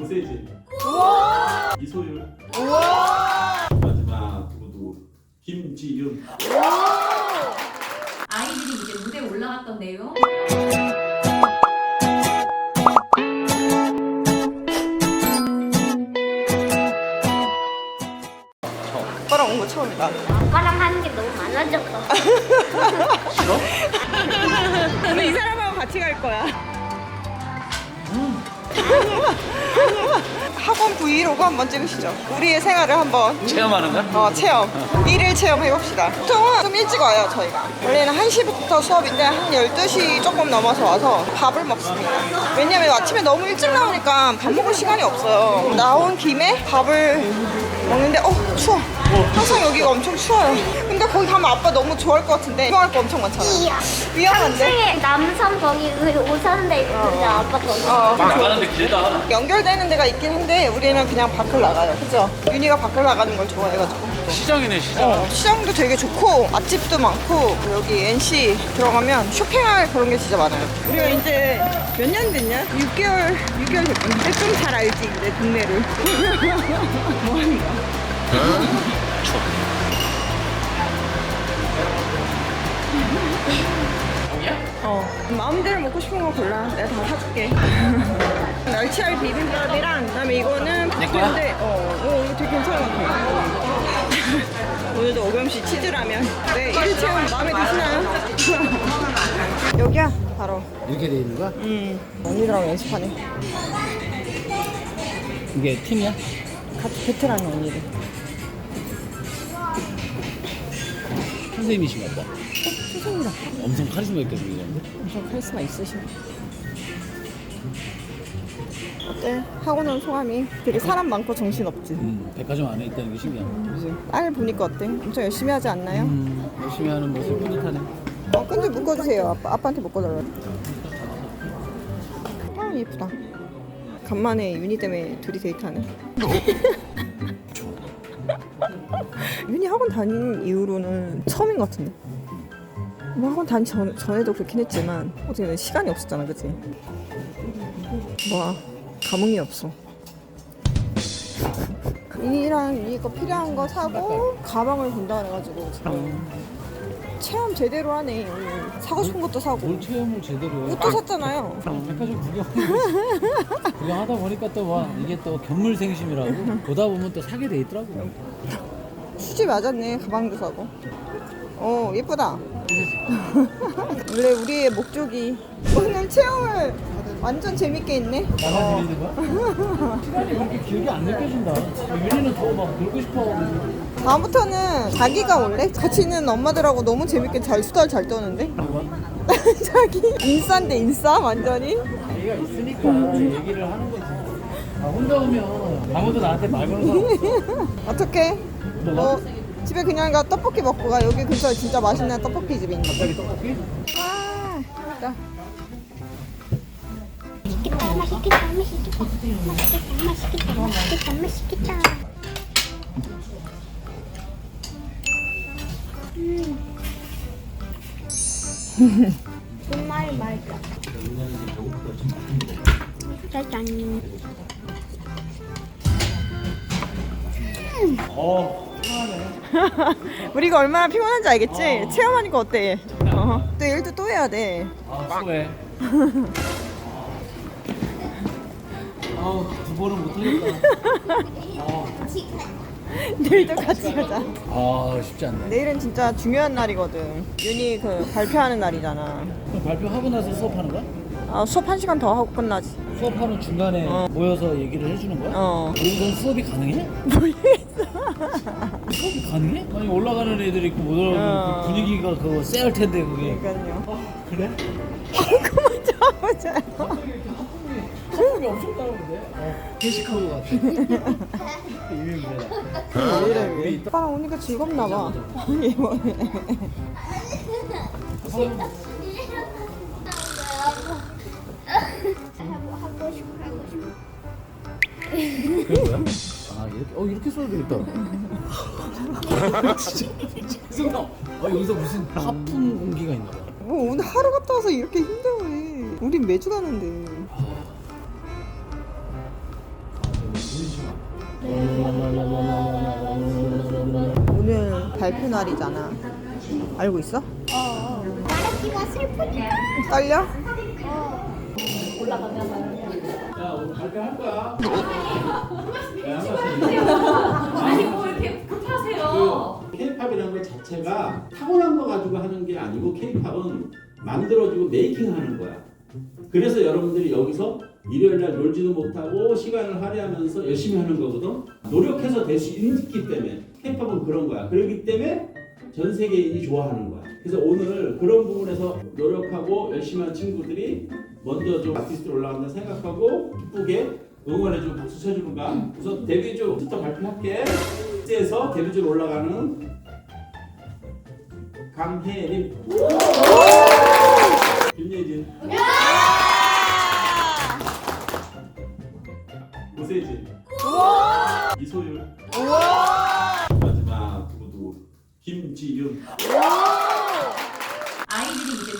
고세진. 이소율. 마지막 두고도 김지윤. 아이들이 이제 무대에 올라갔던 내용 오빠랑 온 거 처음이다. 아빠랑 하는 게 너무 많아졌어. 오늘 이 사람하고 같이 갈 거야. 브이로그 한번 찍으시죠. 우리의 생활을 한번 체험하는 거야? 어, 체험. 일일 체험 해봅시다. 보통은 좀 일찍 와요, 저희가. 원래는 1시부터 수업인데 한 12시 조금 넘어서 와서 밥을 먹습니다. 왜냐면 아침에 너무 일찍 나오니까 밥 먹을 시간이 없어요. 나온 김에 밥을 먹는데, 어, 추워. 항상 여기가 엄청 추워요. 근데 거기 가면 아빠 너무 좋아할 것 같은데, 위험할 거 엄청 많잖아. 위험한데? 층에 남산 거기 그 오사는 데 있는데 아빠 거기. 어, 나가는데 길다. 연결되는 데가 있긴 한데 우리는 그냥 밖을 나가요. 그죠? 윤희가 밖을 나가는 걸 좋아해가지고. 시장이네 시장. 어, 시장도 되게 좋고 맛집도 많고 여기 NC 들어가면 쇼핑할 그런 게 진짜 많아요. 우리가 이제 몇 년 됐냐? 6개월, 6개월 됐군. 근데 좀 잘 알지, 이제 동네를. 뭐 하는 거야? 어, 마음대로 먹고 싶은 거 골라. 내가 다 사줄게. 날치알 비빔밥이랑 그다음에 이거는 내 거야? 근데 어, 어, 이거 되게 괜찮은 것 같아. 오늘도 오겸씨 치즈라면. 네, 일 체험 마음에 드시나요? 여기야, 바로. 이렇게 돼 있는 거야? 음, 언니들하고 연습하네. 이게 팀이야? 같이 배틀하는 언니들. 선생님이신가 봐. 죄송합니다. 엄청 카리스마 있게 보이던데. 엄청 카리스마 있으셔. 어때? 학원 온 소감이 되게 사람 많고 정신 없지. 음, 백화점 안에 있다는 게 신기하네. 그지? 딸 보니까 어때? 엄청 열심히 하지 않나요? 음, 열심히 하는 모습 뿌듯하네. 어, 끈좀 묶어주세요. 아빠, 아빠한테 묶어달라. 아, 예쁘다. 간만에 윤희 때문에 둘이 데이트하네. 윤희 학원 다닌 이후로는 처음인 것 같은데. 뭐 학원 다니 전, 전에도 그렇긴 했지만 어떻게 시간이 없었잖아, 그치? 와, 감흥이 없어. 윤희랑 윤희 거 필요한 거 사고 가방을 본다 그래가지고 지금 체험 제대로 하네. 오늘. 사고 싶은 것도 사고. 뭘 체험을 제대로 해. 옷도 샀잖아요. 백화점 구경 구경하다 보니까 또 와 이게 또 견물생심이라고 보다 보면 또 사게 돼 있더라고. 수지 맞았네. 가방도 사고. 어 예쁘다. 원래 우리의 목적이 오늘 체험을 완전 재밌게 했네. 나가 들리는 거야? 시간이 그렇게 길게 안 느껴진다. 윤희는 더 막 놀고 싶어 하고. 다음부터는 자기가 올래? 같이 있는 엄마들하고 너무 재밌게 잘 수다를 잘 떠는데? 자기 인싸인데 인싸 완전히? 자기가 있으니까 얘기를 하는 거지. 아, 혼자 오면 아무도 나한테 말 거는 사람 없어. 어떡해? 너 집에 그냥 가 떡볶이 먹고 가. 여기 근처에 진짜 맛있는 떡볶이 집이 있는데. 갑자기 떡볶이? 아, 나 맛있겠다, 맛있겠다, 맛있겠다, 맛있겠다, 맛있겠다, 맛있겠다, 맛있겠다. 음. 정말 맛있다. 짜잔. 어. 우리가 얼마나 피곤한지 알겠지? 체험하니까 어때? 어. 또 일도 또 해야 돼. 아, 수고해. 아우, 두 번은 못하겠다. 내일도 같이 가자. 아, 쉽지 않네. 내일은 진짜 중요한 날이거든. 윤이 그 발표하는 날이잖아. 그럼 발표하고 나서 수업하는 거야? 아, 수업 한 시간 더 하고 끝나지. 수업하는 중간에 어. 모여서 얘기를 해주는 거야? 어. 우리는 수업이 가능해? 수업이 가능해? 아니 올라가는 애들 있고 못 올라가는 어. 그 분위기가 그거 쎄할 텐데 그게 그러니까요. 그래? 그만 잡아보자요. 수업이 엄청 따라오는데? 어, 회식하고 같아 이미 그래 오빠랑 오니까 즐겁나 봐. 이번에. 아 이렇게 어 이렇게 써도 되겠다 진짜 진짜 아 여기서 무슨 하품 공기가 있나 봐 뭐 오늘 하루 갔다 와서 이렇게 힘들어해. 우린 매주 가는데. 오늘 발표 날이잖아. 알고 있어? 어. 말하기가 슬프다. 떨려? 자오 늘 발표할 거야. 아니 뭐 급하세요. 그 K-팝이라는 것 자체가 타고난 거 가지고 하는 게 아니고 K-팝은 만들어지고 메이킹하는 거야. 그래서 여러분들이 여기서 일요일 날 놀지도 못하고 시간을 할애하면서 열심히 하는 거거든. 노력해서 될 수 있기 때문에 K-팝은 그런 거야. 그렇기 때문에 전 세계인이 좋아하는 거야. 그래서 오늘 그런 부분에서 노력하고 열심히 한 친구들이 먼저 좀 아티스트로 올라간다 생각하고 기쁘게 응원해주고 박수 쳐주는 거야. 우선 데뷔주부터 발표할게. 에서 데뷔주로 올라가는 강혜림. 김예진. 고세진. 이소율. 마지막 모두 김지윤 아이들이 이제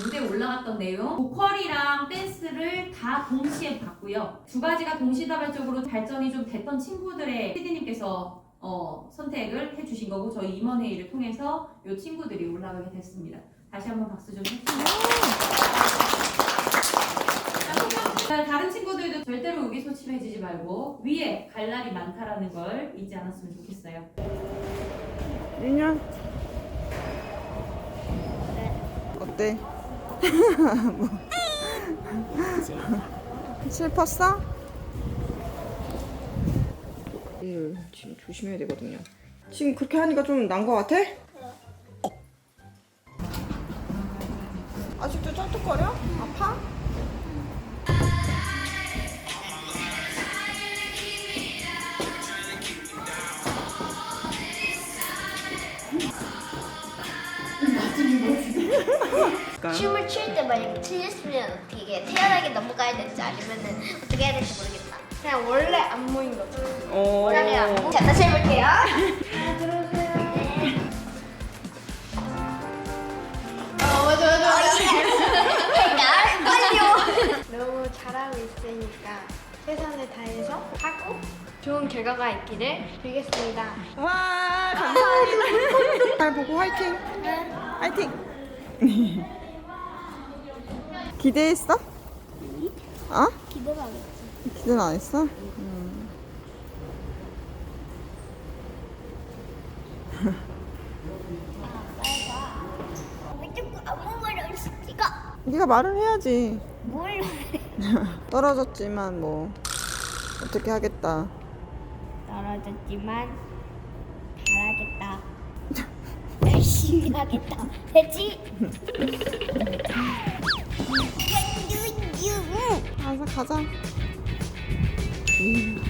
올라갔던 내용, 보컬이랑 댄스를 다 동시에 봤고요. 두 가지가 동시다발적으로 발전이 좀 됐던 친구들의 PD님께서 어, 선택을 해주신 거고 저희 임원회의를 통해서 이 친구들이 올라가게 됐습니다. 다시 한번 박수 좀 해주세요. 자, 다른 친구들도 절대로 의기소침해지지 말고 위에 갈 날이 많다라는 걸 잊지 않았으면 좋겠어요. 윤현 어때? 뭐. 슬펐어? 일 지금 조심해야 되거든요. 지금 그렇게 하니까 좀 난 거 같아? 아직도 쩔뚝거려? 아파? 춤을 출 때 만약에 틀렸으면 어떻게 해? 태연하게 넘어가야 될지 아니면은 어떻게 해야 될지 모르겠다. 그냥 원래 안무인 거죠. 어. 원래 안무. 자, 다시 해볼게요. 하나, 들어오세요. 네. 어, 맞아, 맞아, 맞아. 빨리요. 너무 잘하고 있으니까 최선을 다해서 하고 좋은 결과가 있기를 빌겠습니다. 와 감사합니다. 잘 보고 화이팅. 화이팅. 기대했어? 어? 기대가 안 했지. 기대는 안 했어? 음. 왜 자꾸 아무 말 없이 찍어? 네가 말을 해야지. 뭘 떨어졌지만 뭐 어떻게 하겠다. 떨어졌지만 잘하겠다. 열심히 하겠다. 됐지? 가자. 음.